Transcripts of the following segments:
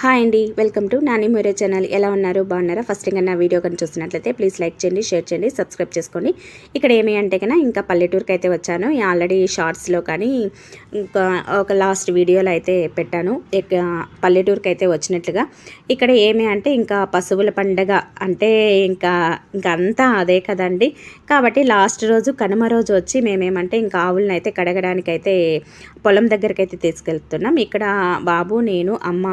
Hi అండి welcome to Nani Moore channel. ఎలా ఉన్నారు? బాగున్నారా? ఫస్ట్ ఇంకా నా వీడియో కానీ చూసినట్లయితే ప్లీజ్ లైక్ చేయండి షేర్ చేయండి సబ్స్క్రైబ్ చేసుకోండి. ఇక్కడ ఏమి అంటే కన్నా ఇంకా పల్లెటూరుకి అయితే వచ్చాను. ఆల్రెడీ షార్ట్స్లో కానీ ఇంకా ఒక లాస్ట్ వీడియోలో అయితే పెట్టాను. పల్లెటూరుకి అయితే వచ్చినట్లుగా. ఇక్కడ ఏమి అంటే ఇంకా పశువుల పండగ అంటే ఇంకా ఇంకా అంతా అదే కదండి. కాబట్టి లాస్ట్ రోజు కనుమ రోజు వచ్చి మేమేమంటే ఇంకా ఆవులను అయితే కడగడానికి అయితే పొలం దగ్గరికి అయితే తీసుకెళ్తున్నాం. ఇక్కడ బాబు నేను అమ్మ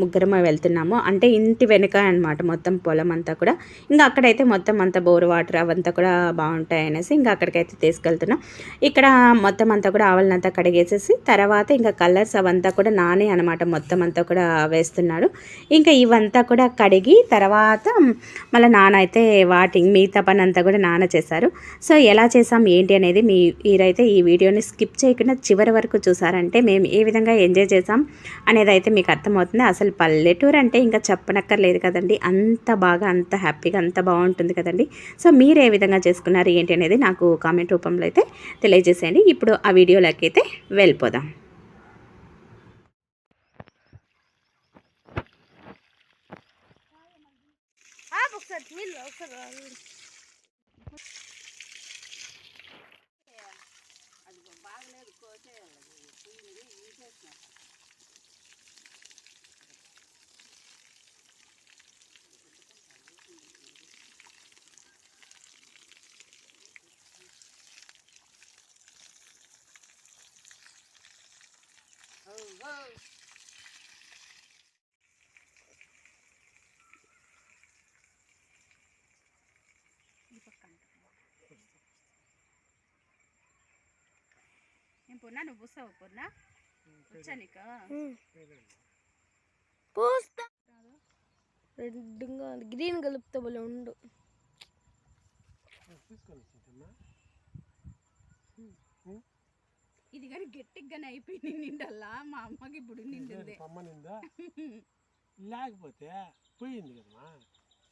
ముగ్గురం వెళ్తున్నాము. అంటే ఇంటి వెనుక అనమాట మొత్తం పొలం అంతా కూడా. ఇంకా అక్కడైతే మొత్తం అంతా బోర్ వాటర్ అవంతా కూడా బాగుంటాయి అనేసి ఇంకా అక్కడికైతే తీసుకెళ్తున్నాం. ఇక్కడ మొత్తం అంతా కూడా ఆవులనంతా కడిగేసేసి తర్వాత ఇంకా కలర్స్ అవంతా కూడా నానే అనమాట మొత్తం అంతా కూడా వేస్తున్నాడు. ఇంకా ఇవంతా కూడా కడిగి తర్వాత మళ్ళీ నాన్న అయితే వాటి మిగతా పని అంతా కూడా నాన్న చేశారు. సో ఎలా చేసాం ఏంటి అనేది మీ మీరైతే ఈ వీడియోని స్కిప్ చేయకుండా చివరి వరకు చూసారంటే మేము ఏ విధంగా ఎంజాయ్ చేసాం అనేది అయితే మీకు అర్థమవుతుంది. అసలు పల్లెటూరు అంటే ఇంకా చెప్పనక్కర్లేదు కదండి. అంత బాగా అంత హ్యాపీగా అంత బాగుంటుంది కదండి. సో మీరు ఏ విధంగా చేసుకున్నారు ఏంటి అనేది నాకు కామెంట్ రూపంలో అయితే తెలియజేసేయండి. ఇప్పుడు ఆ వీడియోలోకి అయితే వెళ్ళిపోదాం ఆపు ఒకసారి నీళ్ళు ఒకసారి రాదు. ఏం పూర్ణ నువ్వు పూస్తావు పూర్ణ వచ్చా నీకు? పూస్తా. రెడ్గా గ్రీన్ కలుపుతా భలే ఉండు. ఇది కానీ గట్టిగానే అయిపోయింది నిండల్లా? మా అమ్మకి ఇప్పుడు నిండింది. పమ్మనిందా లేకపోతే పోయింది కదమ్మా.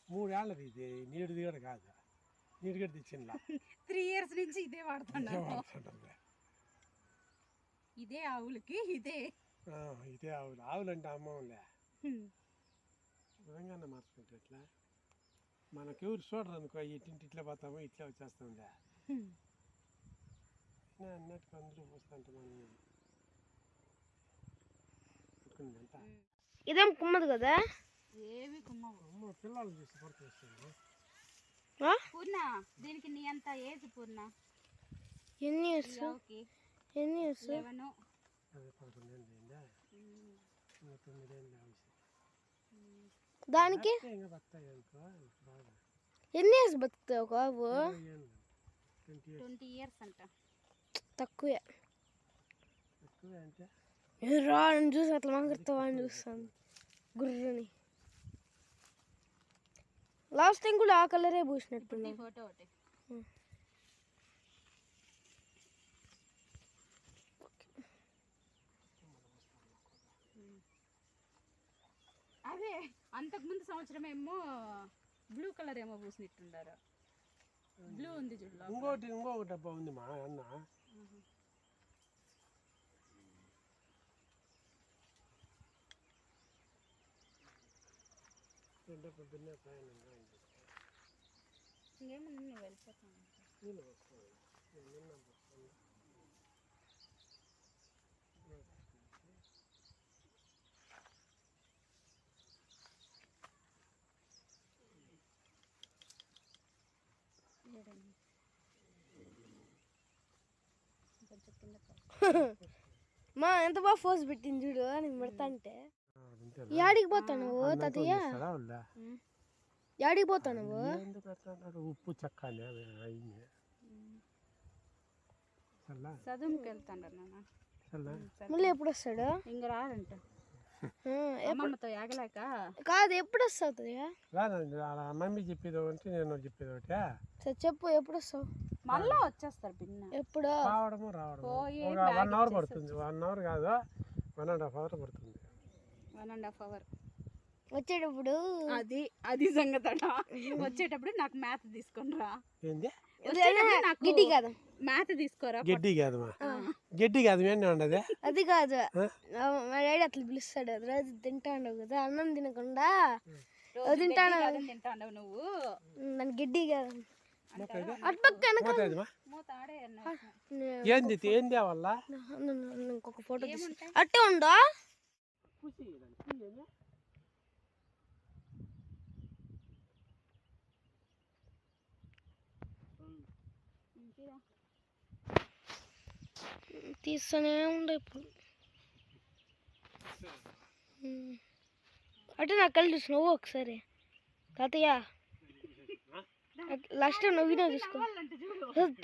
మూడేళ్ళది ఇది నీటిది కూడా కాదు. నీటి కూడా తెచ్చిందా త్రీ ఇయర్స్ నుంచి ఇదే వాడుతున్నాను ఇదే ఆవులకి ఇదే. ఇదే ఆవులు. ఆవులు అంటే అమ్మలే విధంగానే మార్చుకుంటే ఎట్లా? మనకి ఎవరు చూడరు అనుకో ఇట్టింటి ఇట్లా పోతామో ఇట్లా వచ్చేస్తుందా అన్నట్టుకు అందరూ పోస్తుంటే మనం. పట్టుకుందంతా ఇదేం కుమ్మదు కదా? ఏవి కుమ్మవు. అమ్మ పిల్లలు చూసి పడుతుంది? పూర్ణ దీనికి నీ అంత ఏజ్ పూర్ణ? ఎన్ని ఇయర్స్ ఎన్ని ఇయర్స్ లెవెన్. అదే పదకొండు ఏళ్ళు అయిందా ఇంకా తొమ్మిదేళ్ళు అవసరం దానికి? ఎన్ని ఇయర్స్ బతుకుతావు ట్వంటీ ట్వంటీ ఇయర్స్ అంట. తక్కువే. రాని చూసి అట్లా మాట్లాడతావా అని చూస్తాను. గుర్రని. లాస్ట్ టైం కూడా ఆ కలరే పూసినట్టున్నా ఫోటో ఒకటి. అదే అంతకుముందు సంవత్సరం ఏమో బ్లూ కలర్ ఏమో పూసినట్టుండారు బ్లూ ఉంది చూడు. ఇంకోటి ఇంకొక డబ్బా ఉంది మా అన్న. రెండో పొద్దున్నే ప్రయాణం నువ్వు వెళ్ళిపోతాను. నీళ్ళు పోసుకోవాలి. నేను నిన్న పోసుకున్నా. కొంచెం కింద పో. మా ఎంత బాగా ఫోర్స్ పెట్టింది చూడు నీకు పెడతా అంటే? యాడికి అన్నం తాతయ్య? యాడికి పోతావు నువ్వు ఉప్పు చెక్క చదువుకి మళ్ళీ ఎప్పుడు వస్తాడు? ఇంక రాడంట. అమ్మమ్మతో ఆగలేక కాదు ఎప్పుడు వస్తావు తాతయ్య? రాదండి అలా మమ్మీ చెప్పేది ఒకటి నేను చెప్పేది ఒకటి. చెప్పు ఎప్పుడు వస్తావు? మళ్ళా వచ్చేస్తారు పిన్న. ఎప్పుడు? రావడము రావడము. పోయి ఒక బ్యాగ్ వన్ అవర్ పడుతుంది వన్ అవర్ కాదు వన్ అండ్ హాఫ్ అవర్ పడుతుంది. వన్ అండ్ హాఫ్ అవర్ వచ్చేటప్పుడు? అది అది సంగతట. వచ్చేటప్పుడు నాకు మ్యాథ్ తీసుకొని రా. ఏంది? వచ్చేటప్పుడు నాకు గిడ్డి కాదు. మేత తీసుకోరా గడ్డి కాదమ్మా గడ్డి కాదు మేము ఉండదు అది కాదు. మా డాడీ అట్లా పిలుస్తాడు. రోజు తింటాడు కదా అన్నం తినకుండా. తింటాను. కాదని తింటాండవు నువ్వు. నన్ను గిడ్డి కాదు. ఏంది ఇది? ఏం తేవాలా నన్ను- నన్ను ఇంకొక ఫోటో తీసి. అట్టే ఉందా తీస్తూనే ఉండే ఇప్పుడు. అంటే నాకు కళ్ళు చూసి నువ్వు ఒకసారి. తాతయ్య. లాస్ట్ టైం నవ్వినా చూసుకో.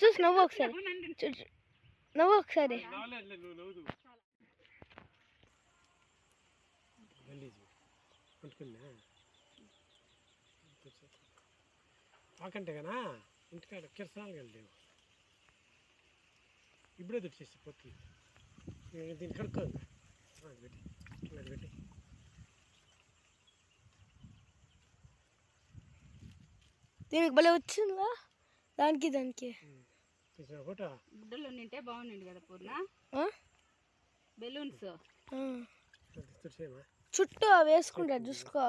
చూసి నవ్వు ఒకసారి. నవ్వు ఒకసారి. మాకంటే ఇంటికాడ ఇప్పుడే తెచ్చేసి పొత్తి దీన్ని కడుక్కోండి. పెట్టి పెట్టి. దీనికి భలే వచ్చిందా దానికి దానికి. గుడ్డలు నింటే బాగుండింది కదా పూర్ణ? ఆ? బెలూన్స్. చుట్టూ వేసుకుంటారు చూసుకో.